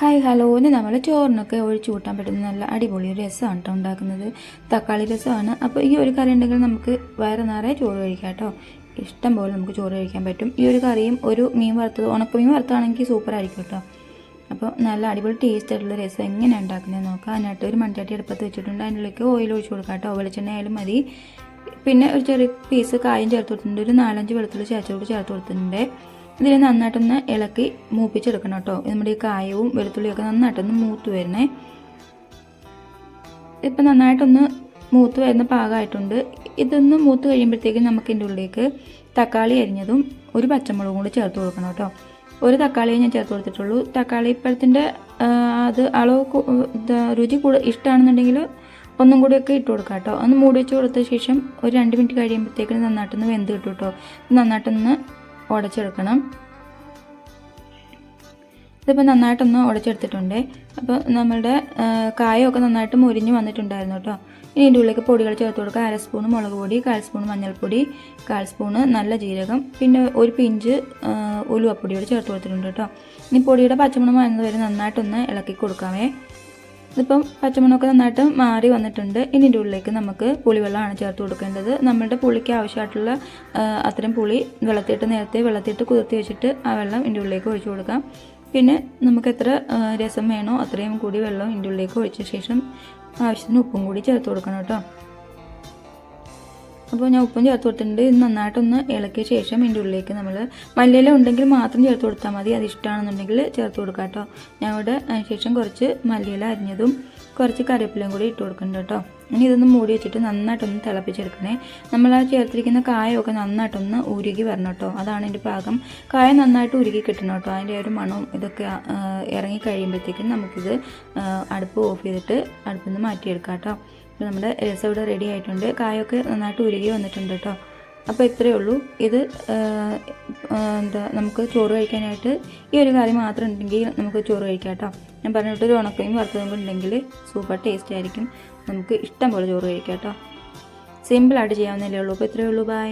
Hi hello. ഇന്ന് നമ്മൾ ചോറിനൊക്കെ ഒഴിച്ചു കൂട്ടാൻ പറ്റുന്ന നല്ല അടിപൊളി ഒരു രസമാണ് കേട്ടോ ഉണ്ടാക്കുന്നത്. തക്കാളി രസമാണ്. അപ്പോൾ ഈ ഒരു കറി ഉണ്ടെങ്കിൽ നമുക്ക് വയറ് നിറയെ ചോറ് കഴിക്കാം കേട്ടോ ഇഷ്ടം പോലെ നമുക്ക് ചോറ് കഴിക്കാൻ പറ്റും. ഈ ഒരു കറിയും ഒരു മീൻ വറുത്തത് ഉണക്കമീൻ വറുത്താണെങ്കിൽ സൂപ്പർ ആയിരിക്കും കേട്ടോ അപ്പോൾ നല്ല അടിപൊളി ടേസ്റ്റ് ആയിട്ടുള്ള രസം. എങ്ങനെയാണ് ഉണ്ടാക്കുന്നത് നോക്കാം. അതിനകത്ത് ഒരു മൺചട്ടി അടുപ്പത്ത് വെച്ചിട്ടുണ്ട്. അതിനുള്ളിലേക്ക് ഓയിൽ ഒഴിച്ച് കൊടുക്കാം കേട്ടോ വെളിച്ചെണ്ണ ആയാലും മതി. പിന്നെ ഒരു ചെറിയ പീസ് കായം ചേർത്ത് കൊടുത്തിട്ടുണ്ട്. ഒരു നാലഞ്ച് വെളുത്തുള്ളി ചേച്ചോട് ചേർത്ത് കൊടുത്തിട്ടുണ്ട്. ഇതിൽ നന്നായിട്ടൊന്ന് ഇളക്കി മൂപ്പിച്ചെടുക്കണം കേട്ടോ. നമ്മുടെ ഈ കായവും വെളുത്തുള്ളിയൊക്കെ നന്നായിട്ടൊന്ന് മൂത്ത് വരണേ ഇപ്പം നന്നായിട്ടൊന്ന് മൂത്ത് വരുന്ന പാകമായിട്ടുണ്ട്. ഇതൊന്ന് മൂത്ത് കഴിയുമ്പോഴത്തേക്കും നമുക്ക് ഇതിന്റെ ഉള്ളിലേക്ക് തക്കാളി അരിഞ്ഞതും ഒരു പച്ചമുളകും കൂടി ചേർത്ത് കൊടുക്കണം കേട്ടോ. ഒരു തക്കാളിയെ ഞാൻ ചേർത്ത് കൊടുത്തിട്ടുള്ളൂ. തക്കാളി ഇപ്പോഴത്തിന്റെ അത് അളവ് രുചി കൂടെ ഇഷ്ടമാണെന്നുണ്ടെങ്കിൽ ഒന്നും കൂടിയൊക്കെ ഇട്ട് കൊടുക്കാം കേട്ടോ. ഒന്ന് മൂടി വെച്ച് കൊടുത്ത ശേഷം ഒരു രണ്ട് മിനിറ്റ് കഴിയുമ്പോഴത്തേക്കും നന്നായിട്ടൊന്ന് വെന്ത് കിട്ടും കേട്ടോ. നന്നായിട്ടൊന്ന് ഉടച്ചെടുക്കണം. ഇതിപ്പോൾ നന്നായിട്ടൊന്ന് ഉടച്ചെടുത്തിട്ടുണ്ട്. അപ്പോൾ നമ്മളുടെ ആ, കായമൊക്കെ നന്നായിട്ട് മുരിഞ്ഞ് വന്നിട്ടുണ്ടായിരുന്നു കേട്ടോ. ഇനി ഇതിന്റെ ഉള്ളിലേക്ക് പൊടികൾ ചേർത്ത് കൊടുക്കുക. അര സ്പൂൺ മുളക് പൊടി കാൽ മഞ്ഞൾപ്പൊടി കാൽ സ്പൂണ് നല്ല ജീരകം പിന്നെ ഒരു പിഞ്ച് ഉലുവപ്പൊടിയോട് ചേർത്ത് കൊടുത്തിട്ടുണ്ട് കേട്ടോ. ഇനി പൊടിയുടെ പച്ചമണം വരുന്നത് വരെ നന്നായിട്ടൊന്ന് ഇളക്കി കൊടുക്കാമേ. ഇതിപ്പം പച്ചമുളകൊക്കെ നന്നായിട്ട് മാറി വന്നിട്ടുണ്ട്. ഇനി ഇതിന്റെ ഉള്ളിലേക്ക് നമുക്ക് പുളിവെള്ളമാണ് ചേർത്ത് കൊടുക്കേണ്ടത്. നമ്മളുടെ പുളിക്ക് ആവശ്യമായിട്ടുള്ള അത്രയും പുളി വെള്ളത്തിട്ട് നേരത്തെ വെള്ളത്തിട്ട് കുതിർത്തി വെച്ചിട്ട് ആ വെള്ളം ഇതിന്റെ ഉള്ളിലേക്ക് ഒഴിച്ചു കൊടുക്കാം. പിന്നെ നമുക്ക് എത്ര രസം വേണോ അത്രയും കൂടി വെള്ളം ഇതിന്റെ ഉള്ളിലേക്ക് ഒഴിച്ച ശേഷം ആവശ്യത്തിന് ഉപ്പും കൂടി ചേർത്ത് കൊടുക്കണം കേട്ടോ. അപ്പോൾ ഞാൻ ഉപ്പും ചേർത്ത് കൊടുത്തിട്ടുണ്ട്. ഇത് നന്നായിട്ടൊന്ന് ഇളക്കിയ ശേഷം ഇതിന്റെ ഉള്ളിലേക്ക് നമ്മൾ മല്ലിയില ഉണ്ടെങ്കിൽ മാത്രം ചേർത്ത് കൊടുത്താൽ മതി. അത് ഇഷ്ടമാണെന്നുണ്ടെങ്കിൽ ചേർത്ത് കൊടുക്കാം കേട്ടോ. ഞാൻ ഇവിടെ ശേഷം കുറച്ച് മല്ലിയില അരിഞ്ഞതും കുറച്ച് കറിവേപ്പിലയും കൂടി ഇട്ട് കൊടുക്കുന്നുണ്ട് കേട്ടോ. ഇനി ഇതൊന്ന് മൂടി വെച്ചിട്ട് നന്നായിട്ടൊന്ന് തിളപ്പിച്ചെടുക്കണേ. നമ്മൾ ആ ചേർത്തിരിക്കുന്ന കായൊക്കെ നന്നായിട്ടൊന്ന് ഉരുകി വരണം കേട്ടോ. അതാണ് എന്റെ പാകം. കായ നന്നായിട്ട് ഉരുകി കിട്ടണം കേട്ടോ. അതിന്റെ ഒരു മണവും ഇതൊക്കെ ഇറങ്ങി കഴിയുമ്പോഴത്തേക്കും നമുക്കിത് അടുപ്പ് ഓഫ് ചെയ്തിട്ട് അടുപ്പിൽ നിന്ന് മാറ്റിയെടുക്കാം കേട്ടോ. നമ്മുടെ രസം ഇവിടെ റെഡി ആയിട്ടുണ്ട്. കായൊക്കെ നന്നായിട്ട് ഉരുകി വന്നിട്ടുണ്ട് കേട്ടോ. അപ്പോൾ ഇത്രയേ ഉള്ളൂ. ഇത് എന്താ നമുക്ക് ചോറ് കഴിക്കാനായിട്ട് ഈ ഒരു കാര്യം മാത്രം ഉണ്ടെങ്കിൽ നമുക്ക് ചോറ് കഴിക്കാം കേട്ടോ. ഞാൻ പറഞ്ഞിട്ട് ഒരു ഉണക്കയും വറുത്തതും ഉണ്ടെങ്കിൽ സൂപ്പർ ടേസ്റ്റ് ആയിരിക്കും. നമുക്ക് ഇഷ്ടം പോലെ ചോറ് കഴിക്കാം കേട്ടോ. സിമ്പിളായിട്ട് ചെയ്യാവുന്നതല്ലേ ഉള്ളൂ. അപ്പോൾ ഇത്രയേ ഉള്ളൂ. ബൈ